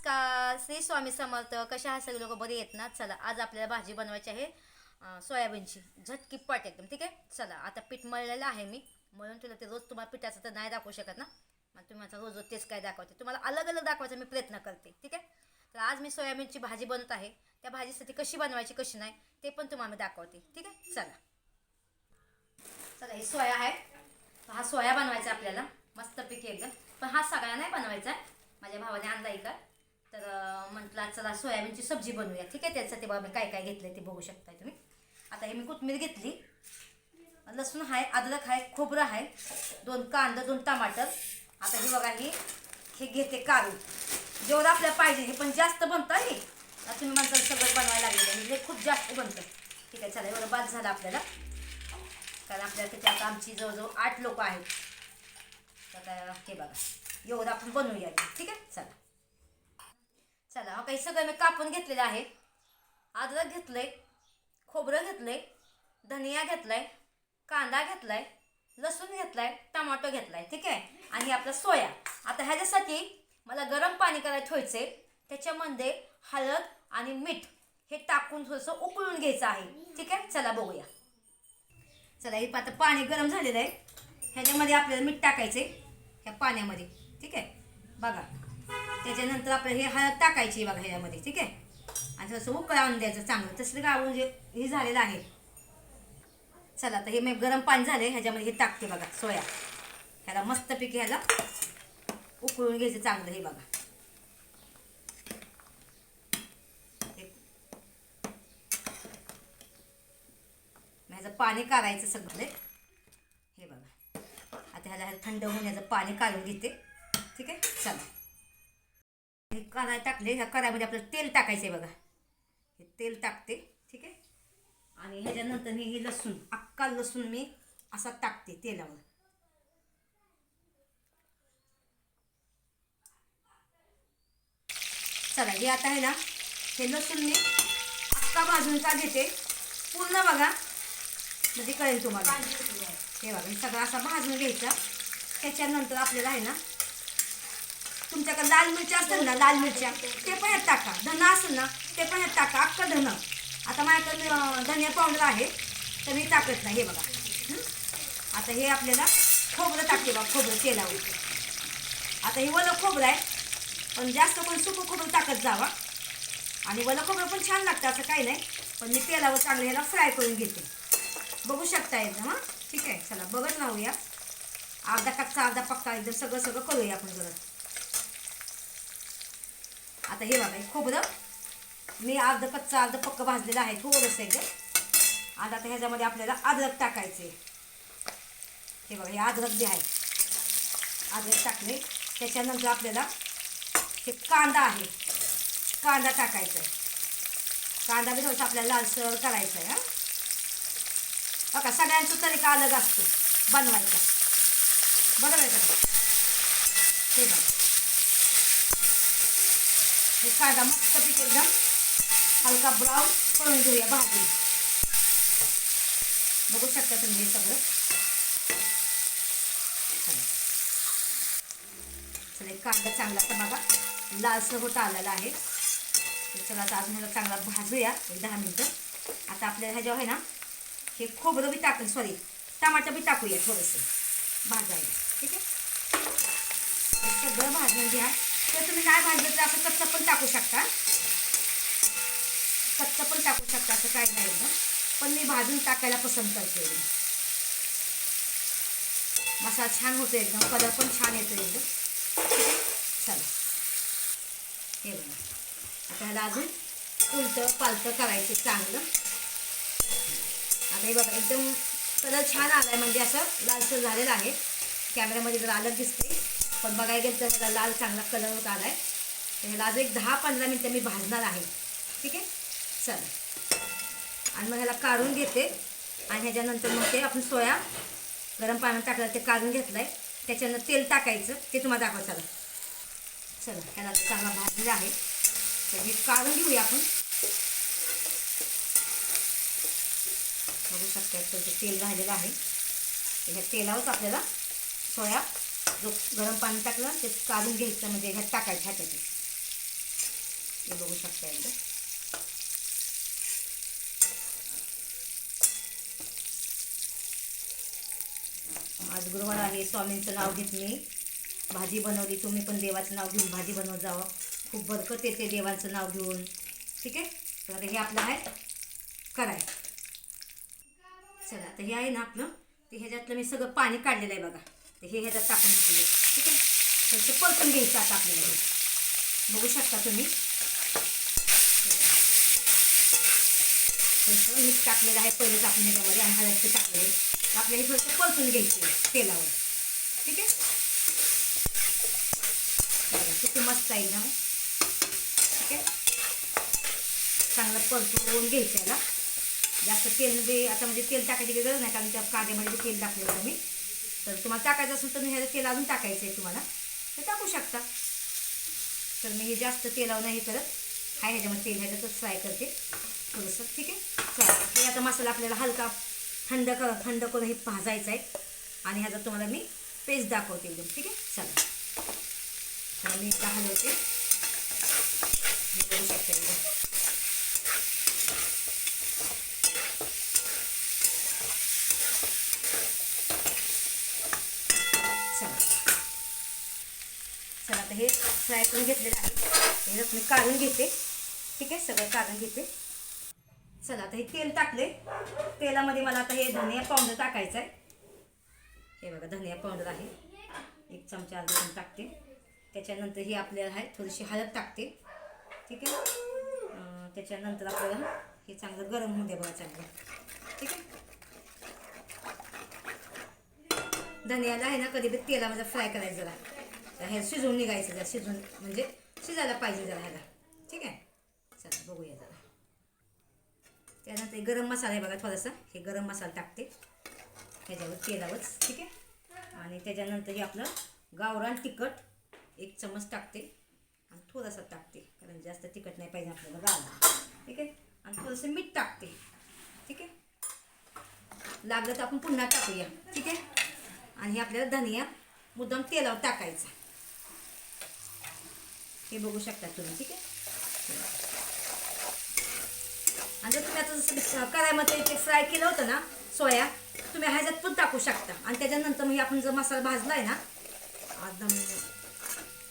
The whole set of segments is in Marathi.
नमस्कार श्री स्वामी समर्थ कशा हा सगळे लोक? बरे येत ना? चला आज आपल्याला भाजी बनवायची आहे सोयाबीनची. सोयाबीनची झटकीपाट एकदम ठीक आहे? चला आता पीठ मळलेलं आहे मी. मळून तुला ते रोज तुम्हाला पिठाचं तर नाही दाखवू शकत ना? मग तुम्ही माझा रोज रोज तेच काय दाखवते? तुम्हाला अलग अलग दाखवायचा मी प्रयत्न करते ठीक आहे? तर आज मी सोयाबीनची भाजी बनवत आहे. त्या भाजीसाठी कशी बनवायची कशी नाही ते पण तुम्हाला मी दाखवते ठीक आहे? चला. चला हे सोया आहे. हा सोया बनवायचा आपल्याला. मस्तपैकी एकदम. पण हा सगळा नाही बनवायचा. माझ्या भावाने आणला इकडं तर म्हटलं चला सोयाबीनची सब्जी बनवूया. ठीक आहे त्याचं ते बाबा मी काय काय घेतलं ते बघू शकताय तुम्ही. आता हे मी कोथमीर घेतली. लसूण आहे अद्रक आहे खोबरं आहे दोन कांदा दोन टमाटर. आता हे बघा मी हे घेते काढून जेवढं आपल्याला पाहिजे हे पण जास्त बनतं हे आता तुम्ही म्हणता सगळं बनवायला लागलेलं म्हणजे हे खूप जास्त बनतं. ठीक आहे चला एवढं बाद झालं आपल्याला. कारण आपल्याला तिथे आता आमची जवळजवळ आठ लोक आहेत. तर हे बघा एवढं आपण बनवूया. ठीक आहे चला. चला हा काही सगळं मी कापून घेतलेलं आहे. अद्रक घेतलंय खोबरं घेतलंय धनिया घेतलाय कांदा घेतलाय लसूण घेतलाय टमाटो घेतलाय ठीक आहे? आणि आपला सोया. आता ह्याच्यासाठी मला गरम पाणी करायला ठेवायचे त्याच्यामध्ये हळद आणि मीठ हे टाकून थोडंसं उकळून घ्यायचं आहे. ठीक आहे? चला बघूया. चला हे आता पाणी गरम झालेलं आहे. ह्याच्यामध्ये आपल्याला मीठ टाकायचे ह्या पाण्यामध्ये. ठीक आहे? बघा. त्याच्यानंतर आपलं हे हळद टाकायची बघा ह्याच्यामध्ये ठीक आहे? आणि थोडंसं उकळावून द्यायचं चांगलं. तसं गाळून जे हे झालेलं आहे. चला आता हे मी गरम पाणी झालं ह्याच्यामध्ये हे टाकते बघा सोया. ह्याला मस्तपैकी ह्याला उकळून घ्यायचं चांगलं हे बघा. ह्याचं पाणी काढायचं सगळं. हे बघा. आता ह्याला ह्याला थंड होऊन याचं पाणी काढून घेते. ठीक आहे? चला. हे कढाई टाकले ह्या कढाईमध्ये आपलं तेल टाकायचं आहे बघा. हे तेल टाकते ठीक आहे? आणि ह्याच्यानंतर मी हे लसूण अक्का लसूण मी असा टाकते तेलावर. चला हे आता आहे ना हे लसूण मी अक्का भाजून का घेते. पूर्ण बघा म्हणजे कळेल तुम्हाला. हे बघा सगळं असा भाजून घ्यायचा. त्याच्यानंतर आपल्याला आहे ना तुमच्याकडे लाल मिरच्या असतील ना लाल मिरच्या ते पण यात टाका. धना असेल ना ते पण यात टाका. अख्खं धनं आता माझ्याकडे धनिया पावडर आहे तर मी टाकत नाही. हे बघा. आता हे आपल्याला खोबरं टाकते बघा खोबरं तेलावर. आता हे वलं खोबरं आहे पण जास्त पण सुकं खोबरं टाकत जावा. आणि वलं खोबरं पण छान लागतं असं काही नाही. पण मी तेलावर चांगलं ह्याला फ्राय करून घेते. बघू शकता एकदम हां? ठीक आहे चला बघत राहूया. अर्धा कच्चा अर्धा पक्का एकदम सगळं सगळं करूया आपण जरा आता हे बघा हे खोबरं. मी अर्ध कच्चा अर्ध पक्क भाजलेलं आहे थोडंसं एकदम आणि आता ह्याच्यामध्ये आपल्याला अद्रक टाकायचे हे बघा हे अद्रक जे आहे. अद्रक टाकले त्याच्यानंतर आपल्याला हे कांदा आहे. कांदा टाकायचा आहे कांदा बी थोडासा आपल्याला लालसर करायचा आहे हां. बघा सगळ्यांचा तरीका अलग असतो बनवायचा. बरोबर आहे का हे बघा. हे कांदा पीठ एकदम हलका ब्राऊन करून घेऊया भाजी बघू शकता तुम्ही हे सगळं. चला. चला एक कांदा चांगला तर बघा लालसर होत आलेला आहे. चला आता अजून ह्याला चांगला भाजूया एक दहा मिनटं. आता आपल्याला ह्याच्यावर आहे ना हे खोबरं बी टाक सॉरी टमाटर बी टाकूया थोडंसं भाजायला. ठीक आहे? सगळं भाजून घ्या. तर तुम्ही नाही भाजलं तर असं कच्चं पण टाकू शकता. कच्चं पण टाकू शकता असं काही नाही ना पण मी भाजून टाकायला पसंत करते एकदम मसाला छान होतो एकदम. कलर पण छान येतो एकदम आहे चला. हे बघा. आता ह्याला अजून उलटं पालतं करायचं चांगलं. आता हे बघा एकदम कलर छान आला आहे म्हणजे असं लालसर झालेलं आहे. कॅमेऱ्यामध्ये जर अलग दिसते पण बघायला गेलं तर त्याला लाल चांगला कलर होत आला आहे तर ह्याला अजून एक दहा पंधरा मिनटं मी भाजणार आहे. ठीक आहे? चला. आणि मग ह्याला काढून घेते. आणि ह्याच्यानंतर मग ते आपण सोया गरम पाण्यात टाकलं ते काढून घेतलं आहे त्याच्यानं तेल टाकायचं. ते तुम्हाला दाखवा चला. चला. ह्याला चांगला भाजलेला आहे. तर हे काढून घेऊया आपण. बघू शकता तेल राहिलेलं आहे. ह्या तेलावरच आपल्याला सोया जो गरम पाणी टाकलं ते काढून घ्यायचं म्हणजे ह्यात टाकायचं ह्याच्यात. हे बघू शकता एकदा. आज गुरुवार आहे स्वामींचं नाव घेत मी. भाजी बनवली तुम्ही पण देवाचं नाव घेऊन भाजी बनवत जावं. खूप बरकत येते देवाचं नाव घेऊन. ठीक आहे? तर हे आपलं आहे कराय. चला तर हे आहे ना आपलं. ते ह्याच्यातलं मी सगळं पाणी काढलेलं आहे बघा. हे ह्याच्यात टाकून घेतले ठीक आहे? तर ते परतून घ्यायचं आता आपल्याला हे बघू शकता तुम्ही. थोडंसं मीठ टाकलेलं आहे पहिलेच आपण ह्याच्यामध्ये आणि हळद ते टाकलेले आपल्याला थोडंसं परतून घ्यायचे तेलावर. ठीक आहे? बघा किती मस्त आहे ना ठीक आहे? चांगलं परतून घ्यायचं याला. जास्त तेल बी आता म्हणजे तेल टाकायची गरज नाही कारण त्या कांद्यामध्ये तेल टाकलेलं तुम्ही तर तुम्हाला टाकायचं असेल तर मी ह्याचं तेल अजून टाकायचं आहे तुम्हाला. तर टाकू शकता. तर मी हे जास्त तेलावर नाही करत हाय ह्याच्यामध्ये तेल ह्याच्यातच फ्राय करते. थोडंसं ठीक आहे? चालेल हे आता मसाला आपल्याला हलका थंड कर थंड करून हे भाजायचं आहे. आणि ह्याचा तुम्हाला मी पेस्ट दाखवते एकदम ठीक आहे? चला. मी एकदा हलवते. हे बघू एकदम चला चला आता हे फ्राय करून घेतलेलं आहे. ह्याच्यात मी काढून घेते. ठीक आहे? सगळं काढून घेते. चला आता हे तेल टाकले तेलामध्ये मला आता हे धनिया पावडर टाकायचं आहे. हे बघा धनिया पावडर आहे. एक चमचा अर्धा टाकते. त्याच्यानंतर ही आपल्याला आहे थोडीशी हळद टाकते. ठीक आहे? त्याच्यानंतर आपल्याला हे चांगलं गरम होऊ द्या बघा चांगलं. ठीक आहे? धनियाला आहे ना कधी बी तेलामध्ये फ्राय करायचं जरा. तर हे शिजवून निघायचं जरा शिजून म्हणजे शिजायला पाहिजे जरा ह्याला. ठीक आहे? चला बघूया जरा. त्यानंतर गरम मसाला आहे बघा थोडासा. हे गरम मसाला टाकते. ह्याच्यावर तेलावरच. ठीक आहे? आणि त्याच्यानंतर हे आपलं गावरान तिखट एक चमच टाकते. आणि थोडासा टाकते कारण जास्त तिखट नाही पाहिजे आपल्याला गावला ठीक आहे? आणि थोडंसं मीठ टाकते. ठीक आहे? लागलं तर आपण पुन्हा टाकूया. ठीक आहे? आणि हे आपल्याला धनिया मुद्दाम तेलावर टाकायचा. हे बघू शकता तुम्ही ठीक आहे? आणि जर तुम्ही आता जसं करायमध्ये ते फ्राय केलं होतं ना सोया तुम्ही ह्याच्यात पण टाकू शकता. आणि त्याच्यानंतर मग आपण जर मसाला भाजला आहे ना एकदम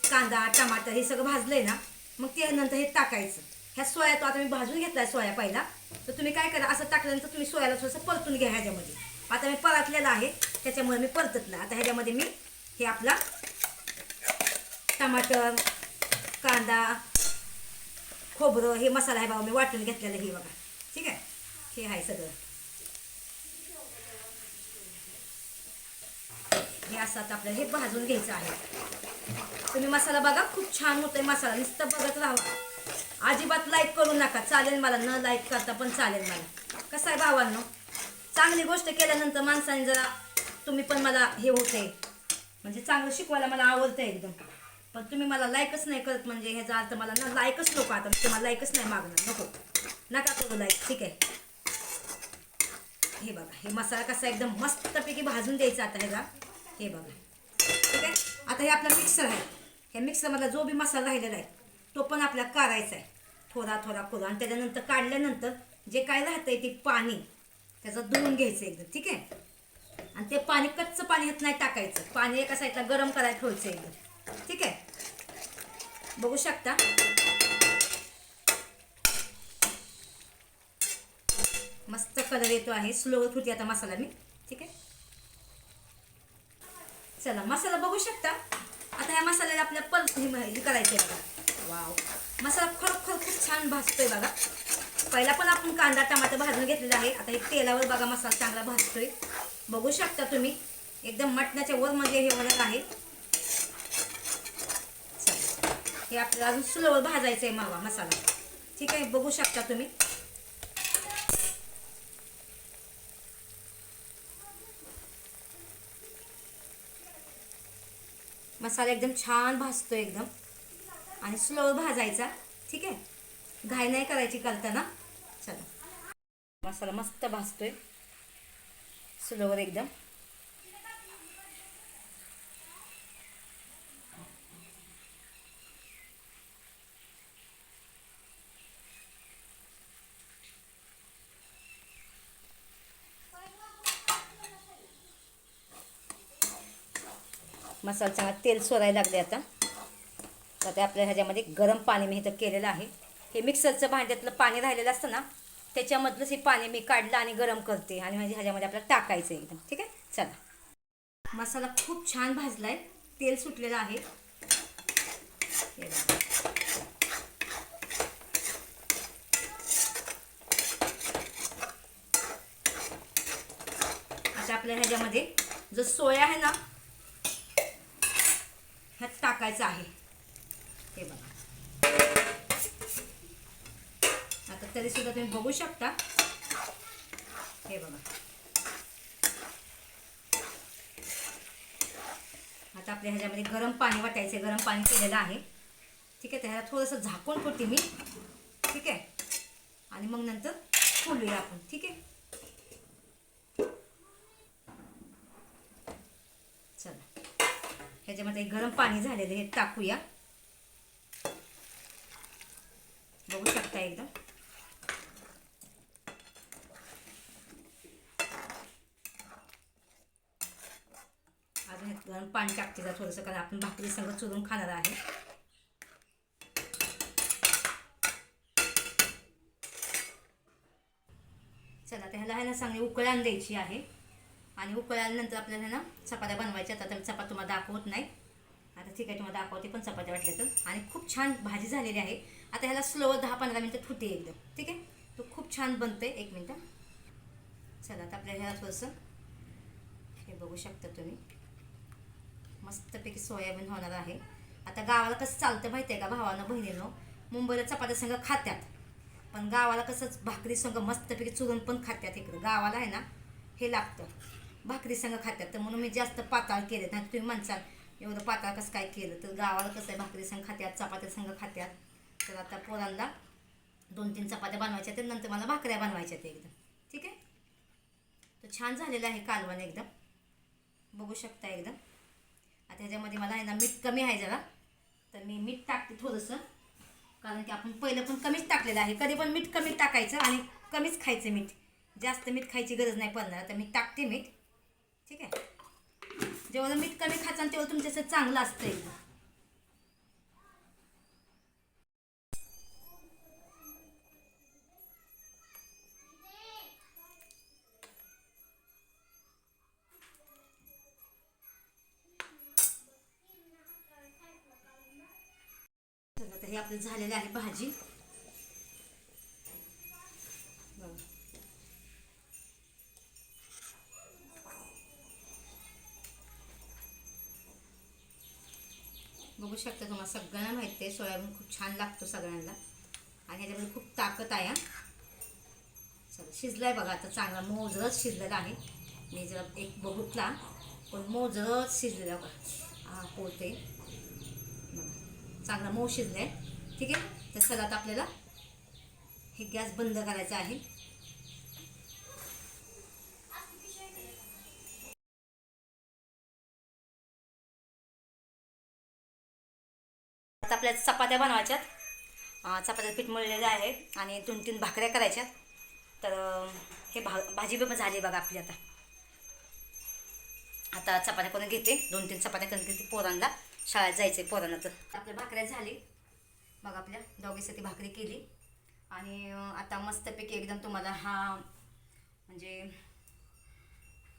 कांदा टमाटर हे सगळं भाजलं आहे ना मग त्यानंतर हे टाकायचं. ह्या सोया तो आता मी भाजून घेतला आहे सोया पहिला. तर तुम्ही काय करा असं टाकल्यानंतर तुम्ही सोयाला थोडंसं परतून घ्या ह्याच्यामध्ये. आता मी परतलेलं आहे त्याच्यामुळे मी परततलं आता ह्याच्यामध्ये मी हे आपला टमाटर कांदा खोबरं हे मसाला आहे बाबा मी वाटून घेतलेलं हे बघा. ठीक आहे? हे आहे सगळं. हे असं आता आपल्याला हे भाजून घ्यायचं आहे. तुम्ही मसाला बघा खूप छान होतोय मसाला. नुसतं बघत राहा. अजिबात लाईक करू नका. चालेल मला न लाईक करता पण चालेल मला. कसं आहे भावांनो? चांगली गोष्ट केल्यानंतर माणसाने जरा तुम्ही पण मला हे होते म्हणजे चांगलं शिकवायला मला आवडतं एकदम. पण तुम्ही मला लाईकच नाही करत म्हणजे ह्याचा अर्थ मला ना लाईकच नको आता. म्हणजे तुम्हाला लाईकच नाही मागणार. नको. नका करू लाईक ठीक आहे? हे बघा. हे मसाला कसा एकदम मस्तपैकी भाजून द्यायचा आता ह्याला. हे बघा. ठीक आहे? आता हे आपला मिक्सर आहे. ह्या मिक्सरमधला जो बी मसाला राहिलेला आहे तो पण आपल्याला काढायचा आहे. थोडा थोडा करून. आणि त्याच्यानंतर काढल्यानंतर जे काय राहतंय ते पाणी त्याचं धुवून घ्यायचं एकदम ठीक आहे? आणि ते पाणी कच्चं पाणी ह्यात नाही टाकायचं. पाणी एका साईडला गरम करायला ठेवायचं एकदम ठीक आहे. बघू शकता. मस्त कलर येतो आहे. स्लो होती आता मसाला मी. ठीक आहे. चला मसाला बघू शकता. आता ह्या मसाल्याला आपल्या पल हे करायचं आहे बघा. वाव मसाला खरोखर खूप छान भाजतोय बघा. पहिला पण आपण कांदा टमाटर भाजून घेतलेला आहे. आता हे तेलावर बघा मसाला चांगला भाजतोय. बघू शकता तुम्ही. एकदम मटणाच्या वर मध्ये हे होणार आहे चला. हे आपल्याला अजून स्लोवर भाजायचं आहे मावा मसाला. ठीक आहे? बघू शकता तुम्ही. मसाला एकदम छान भाजतो एकदम. आणि स्लो भाजायचा. ठीक आहे? घाई नाही करायची करताना. चला. मसाला मस्त भाजतोय. स्लोवर एकदम. मसाला चांगला तेल सोडायला लागले आता. तर आपल्या ह्याच्यामध्ये गरम पाणी मी इथं केलेलं आहे. हे मिक्सरचं भांड्यातलं पाणी राहिलेलं असतं ना त्याच्यामधलंच हे पाणी मी काढलं आणि गरम करते आणि म्हणजे ह्याच्यामध्ये आपल्याला टाकायचं एकदम. ठीक आहे? चला. मसाला खूप छान भाजला आहे तेल सुटलेलं आहे. आता आपल्या ह्याच्यामध्ये जो सोया आहे ना ह्यात टाकायचं आहे. हे बघा. आता तरी सुद्धा तुम्ही बघू शकता. हे बघा. आता आपल्या ह्याच्यामध्ये गरम पाणी वाटायचं गरम पाणी केलेलं आहे. ठीक आहे तर ह्याला थोडंसं झाकून ठेवते मी. ठीक आहे? आणि मग नंतर फुलूया आपण. ठीक आहे चला ह्याच्यामध्ये गरम पाणी झालेलं हे टाकूया. बघू शकता एकदम अजून हे गरम पाणी टाकते का थोडंसं कारण आपण भाकरी संग चुरून खाणार आहे. चला तर ह्याला चांगली उकळान द्यायची आहे. आणि उकळल्यानंतर आपल्याला ना चपात्या बनवायच्या आता मी चपात तुम्हाला दाखवत नाही. आता ठीक आहे तुम्हाला दाखवते पण चपात्या वाटल्या तर. आणि खूप छान भाजी झालेली आहे. आता ह्याला स्लो दहा पंधरा मिनटं फुटे एकदम. ठीक आहे? तो खूप छान बनते एक मिनटं. चला आता आपल्याला ह्याला थोडंसं हे बघू शकता तुम्ही. मस्तपैकी सोयाबीन होणार आहे. आता गावाला कसं चालतं माहिती आहे का भावानं बहिणीनं? मुंबईला चपात्या संग खात्यात. पण गावाला कसंच भाकरी संघ मस्तपैकी चुरून पण खात्यात इकडं. गावाला आहे ना हे लागतं. भाकरी संग खात्यात. तर म्हणून मी जास्त पाताळ केले नाही तुम्ही म्हणसाल एवढं पाताळ कसं काय केलं? तर गावाला कसं आहे भाकरी संग खात्यात चपात्या संग खात्यात. तर आता पोरांना दोन तीन चपात्या बनवायच्या तर नंतर मला भाकऱ्या बनवायच्या आहेत एकदम. ठीक आहे? तर छान झालेलं आहे कालवण एकदम. बघू शकता एकदम. आता ह्याच्यामध्ये मला आहे ना मीठ कमी आहे जरा. तर मी मीठ टाकते थोडंसं. कारण की आपण पहिलं पण कमीच टाकलेलं आहे. कधी पण मीठ कमी टाकायचं आणि कमीच खायचं मीठ. जास्त मीठ खायची गरज नाही पडणार. तर मी टाकते मीठ. ठीक आहे? जेवढं मीठ कमी खायचं तेवढं तुमच्यासाठी चांगलं असतं एकदम हे आपलं झालेलं आहे भाजी. सगळ्यांना माहिती आहे सोयाबीन खूप छान लागतो सगळ्यांना. आणि ह्याच्यामध्ये खूप ताकद आहे सगळं शिजलं आहे बघा आता चांगला मोजरच शिजलेला आहे. मी जरा एक बघितला पण मोजरच शिजलेला बघा. हा पोते. बघा चांगला मऊ आहे ठीक आहे? तर सगळ्यात आपल्याला हे गॅस बंद करायचं आहे. आपल्या चपात्या बनवायच्यात. अं, पीठ मळलेलं आहे आणि दोन तीन भाकऱ्या करायच्यात तर हे भा भाजी पण झाली बघा आपली आता. आता चपात्या करून घेते? दोन तीन चपात्या करून घेते पोरांना. शाळेत जायचे पोरांना तर. आपल्या भाकऱ्या झाली. मग आपल्या दोघीसाठी भाकरी केली. आणि आता मस्तपैकी एकदम तुम्हाला हा म्हणजे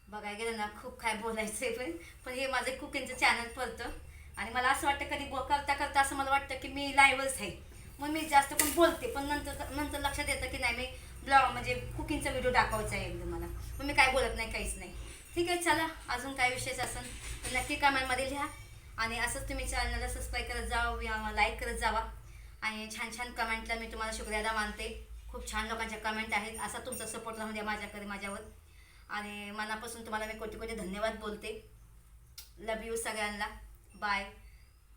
बघायला गेलं ना खूप काय बोलायचं आहे पण. पण हे माझं कुकिंगचं चॅनल पडतं. आणि मला असं वाटतं कधी बो करता करता असं मला वाटतं की मी लाईव्हच आहे. मग मी जास्त पण बोलते पण नंतर नंतर लक्षात येतं की नाही मी ब्लॉग म्हणजे कुकिंगचा व्हिडिओ दाखवायचा आहे एकदम मला. मग मी काय बोलत नाही काहीच नाही. ठीक आहे चला अजून काय विषयच असेल तर नक्की कमेंटमध्ये लिहा. आणि असंच तुम्ही चॅनलला सबस्क्राईब करत जावा लाईक करत जावा. आणि छान छान कमेंटला मी तुम्हाला शुक्रियादा मानते. खूप छान लोकांच्या कमेंट आहेत. असा तुमचा सपोर्ट राहून द्या माझ्याकडे माझ्यावर. आणि मनापासून तुम्हाला मी कोटी कोटी धन्यवाद बोलते. लव यू सगळ्यांना. बाय.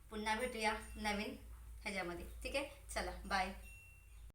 पुन्हा भेटूया नवीन ह्याच्यामध्ये. ठीक आहे? चला बाय.